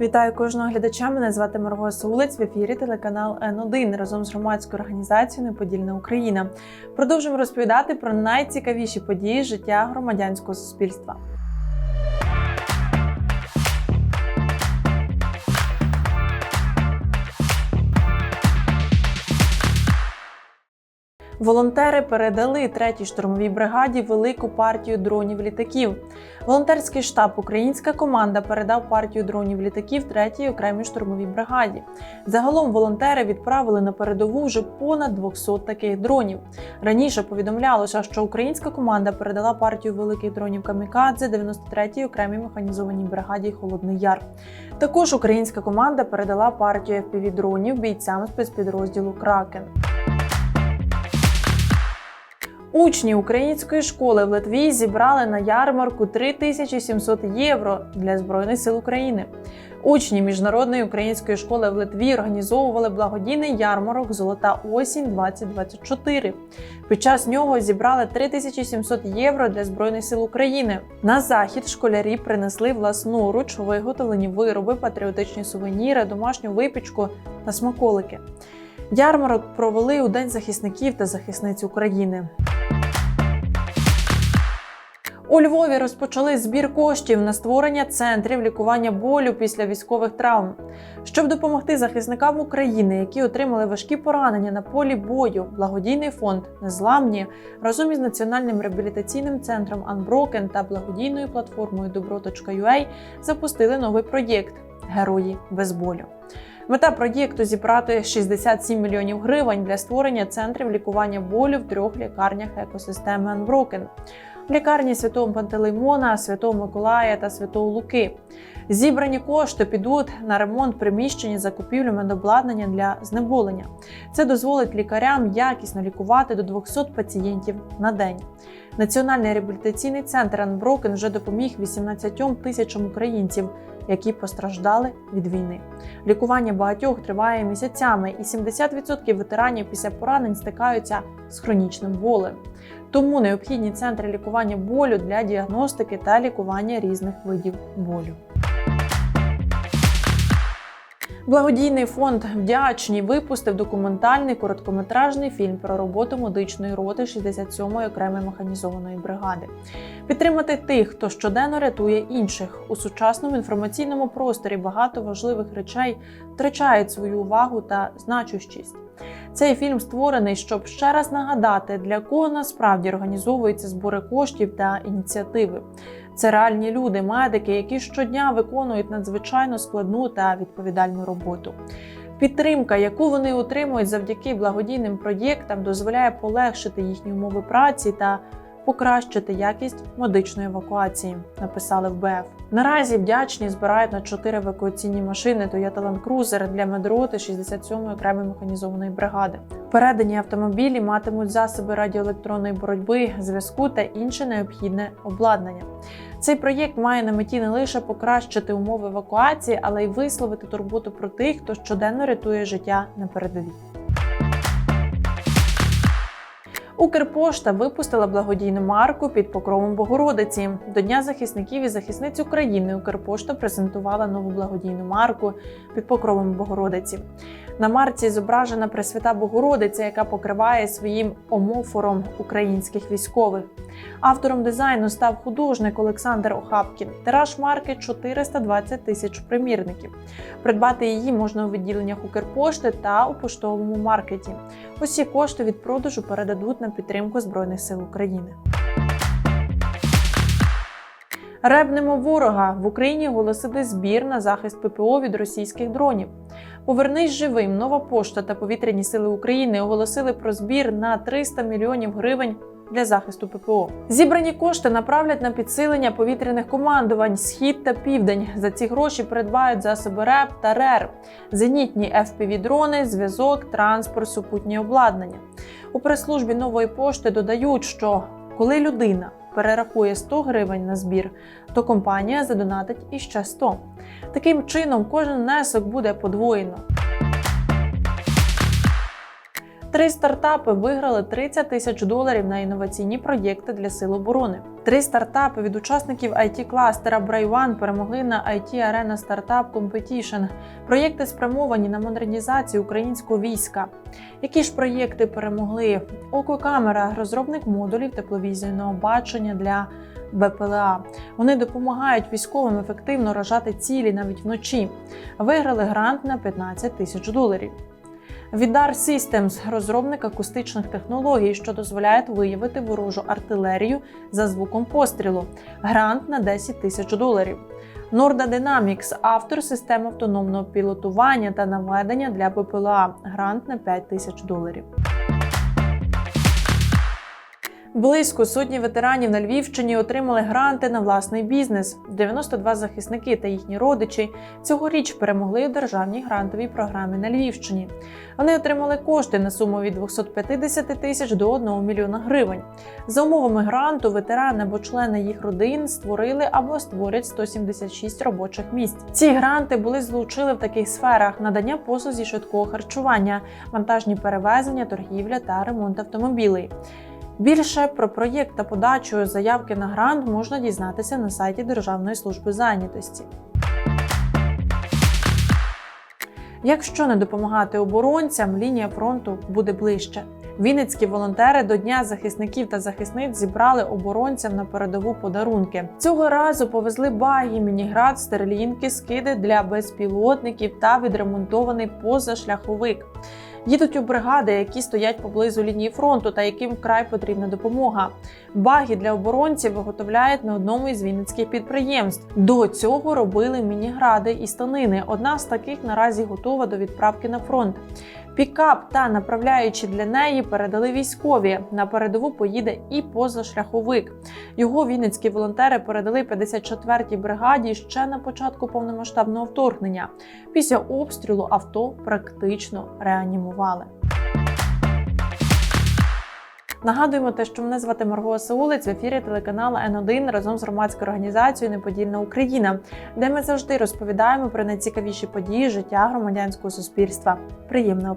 Вітаю кожного глядача. Мене звати Марго Сулець в ефірі телеканал Н1 разом з громадською організацією Неподільна Україна. Продовжуємо розповідати про найцікавіші події життя громадянського суспільства. Волонтери передали третій штурмовій бригаді велику партію дронів літаків. Волонтерський штаб Українська команда передав партію дронів літаків третій окремій штурмовій бригаді. Загалом волонтери відправили на передову вже понад 200 таких дронів. Раніше повідомлялося, що українська команда передала партію великих дронів Камікадзе 93-й окремій механізованій бригаді Холодний Яр. Також українська команда передала партію fpv дронів бійцям спецпідрозділу Кракен. Учні української школи в Литві зібрали на ярмарку 3700 євро для Збройних сил України. Учні міжнародної української школи в Литві організовували благодійний ярмарок Золота осінь 2024. Під час нього зібрали 3700 євро для Збройних сил України. На захід школярі принесли власноруч виготовлені вироби, патріотичні сувеніри, домашню випічку та смаколики. Ярмарок провели у День захисників та захисниць України. У Львові розпочали збір коштів на створення центрів лікування болю після військових травм, щоб допомогти захисникам України, які отримали важкі поранення на полі бою. Благодійний фонд Незламні разом із національним реабілітаційним центром Unbroken та благодійною платформою Добро.ua запустили новий проєкт Герої без болю. Мета проєкту зібрати 67 мільйонів гривень для створення центрів лікування болю в трьох лікарнях екосистеми Unbroken. Лікарні Святого Пантелеймона, Святого Миколая та Святого Луки. Зібрані кошти підуть на ремонт приміщень і закупівлю медобладнання для знеболення. Це дозволить лікарям якісно лікувати до 200 пацієнтів на день. Національний реабілітаційний центр Unbroken вже допоміг 18 тисячам українців, які постраждали від війни. Лікування багатьох триває місяцями, і 70% ветеранів після поранень стикаються з хронічним болем. Тому необхідні центри лікування болю для діагностики та лікування різних видів болю. Благодійний фонд Вдячні випустив документальний короткометражний фільм про роботу медичної роти 67-ї окремої механізованої бригади. Підтримати тих, хто щоденно рятує інших у сучасному інформаційному просторі багато важливих речей втрачають свою увагу та значущість. Цей фільм створений, щоб ще раз нагадати, для кого насправді організовуються збори коштів та ініціативи. Це реальні люди, медики, які щодня виконують надзвичайно складну та відповідальну роботу. Підтримка, яку вони отримують завдяки благодійним проєктам, дозволяє полегшити їхні умови праці та покращити якість медичної евакуації. Написали в БФ. Наразі вдячні збирають на 4 евакуаційні машини Toyota Land Cruiser для медроти 67-ї окремої механізованої бригади. Передані автомобілі матимуть засоби радіоелектронної боротьби, зв'язку та інше необхідне обладнання. Цей проєкт має на меті не лише покращити умови евакуації, але й висловити турботу про тих, хто щоденно рятує життя на передовій. Укрпошта випустила благодійну марку під покровом Богородиці. До Дня захисників і захисниць України Укрпошта презентувала нову благодійну марку під покровом Богородиці. На марці зображена Пресвята Богородиця, яка покриває своїм омофором українських військових. Автором дизайну став художник Олександр Охапкін. Тираж марки 420 тисяч примірників. Придбати її можна у відділеннях Укрпошти та у поштовому маркеті. Усі кошти від продажу передадуть на підтримку Збройних сил України. Ребнемо ворога в Україні оголосили збір на захист ППО від російських дронів. Повернись живим. Нова пошта та повітряні сили України оголосили про збір на 300 мільйонів гривень. Для захисту ППО зібрані кошти направлять на підсилення повітряних командувань Схід та Південь. За ці гроші придбають засоби РЕП та РЕР, зенітні fpv дрони зв'язок, транспорт, супутні обладнання. У прес-службі нової пошти додають, що коли людина перерахує 100 гривень на збір, то компанія задонатить іще 100. Таким чином, кожен внесок буде подвоєно. Три стартапи виграли 30 тисяч доларів на інноваційні проєкти для сил оборони. Три стартапи від учасників it кластера Brave перемогли на IT Arena Startup Competition. Проєкти спрямовані на модернізацію українського війська. Які ж проєкти перемогли? Ококамера, розробник модулів тепловізійного бачення для БПЛА. Вони допомагають військовим ефективно рожати цілі навіть вночі. Виграли грант на 15 тисяч доларів. Відар Systems – розробник акустичних технологій, що дозволяють виявити ворожу артилерію за звуком пострілу. Грант на 10 тисяч доларів. Norda Dynamics – автор систем автономного пілотування та наведення для ППЛА. Грант на 5 тисяч доларів. Близько сотні ветеранів на Львівщині отримали гранти на власний бізнес. 92 захисники та їхні родичі цьогоріч перемогли у державній грантовій програмі на Львівщині. Вони отримали кошти на суму від 250 тисяч до 1 мільйона гривень. За умовами гранту ветерани або члени їх родин створили або створять 176 робочих місць. Ці гранти були злучили в таких сферах: надання послуг зі швидкого харчування, вантажні перевезення, торгівля та ремонт автомобілей. Більше про проєкт та подачу заявки на грант можна дізнатися на сайті Державної служби зайнятості. Якщо не допомагати оборонцям, лінія фронту буде ближче. Вінницькі волонтери до Дня захисників та захисниць зібрали оборонцям на передову подарунки. Цього разу повезли баги, мініград, стерлінки, скиди для безпілотників та відремонтований позашляховик. Їдуть у бригади, які стоять поблизу лінії фронту та яким вкрай потрібна допомога. Баги для оборонців виготовляють на одному із вінницьких підприємств. До цього робили мінігради і станини. Одна з таких наразі готова до відправки на фронт. Пікап та направляючі для неї передали військові. На передову поїде і позашляховик. Його вінницькі волонтери передали 54-й бригаді ще на початку повномасштабного вторгнення. Після обстрілу авто практично реанімували. Нагадуємо те, що мене звати Марго Саулиць в ефірі телеканалу Н1 разом з громадською організацією Неподільна Україна, де ми завжди розповідаємо про найцікавіші події життя громадянського суспільства. Приємного